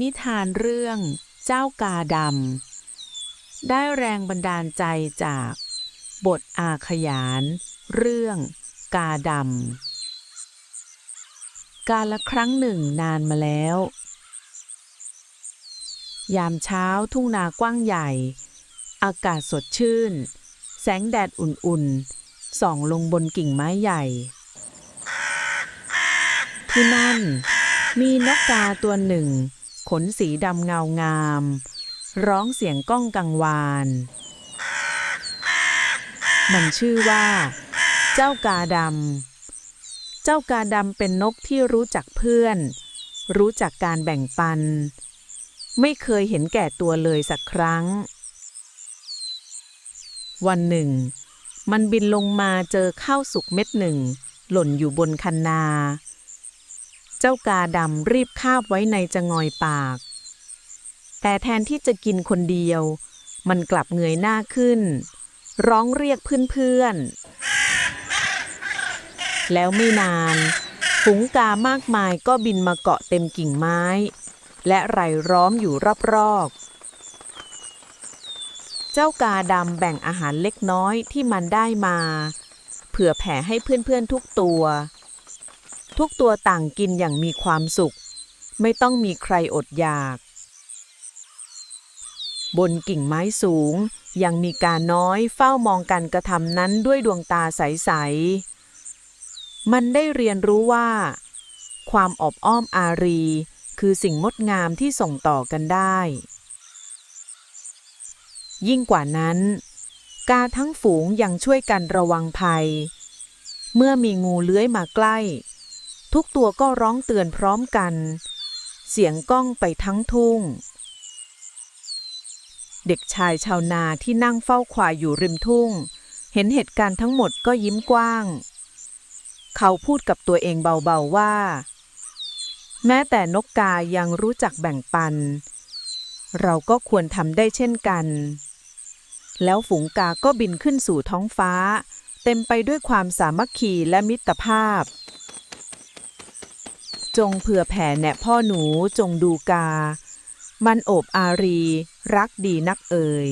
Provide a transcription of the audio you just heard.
นิทานเรื่องเจ้ากาดำ ได้แรงบันดาลใจจาก บทอาขยาน เรื่อง กาดำ กาละครั้งหนึ่งนานมาแล้ว ยามเช้าทุ่งนากว้างใหญ่ อากาศสดชื่น แสงแดดอุ่นๆ ส่องลงบนกิ่งไม้ใหญ่ ที่นั่น มีนกกาตัวหนึ่ง ขนสีดำเงางาม ร้องเสียงก้องกังวาน มันชื่อว่า เจ้ากาดำ เจ้ากาดำเป็นนกที่รู้จักเพื่อน รู้จักการแบ่งปัน ไม่เคยเห็นแก่ตัวเลยสักครั้ง วันหนึ่ง มันบินลงมาเจอข้าวสุกเม็ดหนึ่ง หล่นอยู่บนคันนา เจ้ากาดำรีบคาบไว้ในจะงอยปาก แต่แทนที่จะกินคนเดียว มันกลับเงยหน้าขึ้น ร้องเรียกเพื่อนๆ แล้วไม่นาน ฝูงกามากมายก็บินมาเกาะเต็มกิ่งไม้ และไรายล้อมอยู่รอบๆเจ้ากาดำแบ่งอาหารเล็กน้อยที่มันได้มา เผื่อแผ่ให้เพื่อนๆทุกตัว ทุกตัวต่างกินอย่างมีความสุข ไม่ต้องมีใครอดอยาก บนกิ่งไม้สูง ยังมีกาน้อยเฝ้ามองการกระทำนั้นด้วยดวงตาใส ๆ มันได้เรียนรู้ว่า ความอบอ้อมอารี คือสิ่งงดงามที่ส่งต่อกันได้ ยิ่งกว่านั้น กาทั้งฝูงยังช่วยกันระวังภัย เมื่อมีงูเลื้อยมาใกล้ ทุกตัวก็ร้องเตือนพร้อมกัน เสียงก้องไปทั้งทุ่ง เด็กชายชาวนาที่นั่งเฝ้าควายอยู่ริมทุ่ง เห็นเหตุการณ์ทั้งหมดก็ยิ้มกว้าง เขาพูดกับตัวเองเบาๆว่า แม้แต่นกกายังรู้จักแบ่งปัน เราก็ควรทำได้เช่นกัน แล้วฝูงกาก็บินขึ้นสู่ท้องฟ้า เต็มไปด้วยความสามัคคีและมิตรภาพ จงเผื่อแผ่แหนะพ่อหนูจงดูกา มันโอบอารี รักดีนักเอ่ย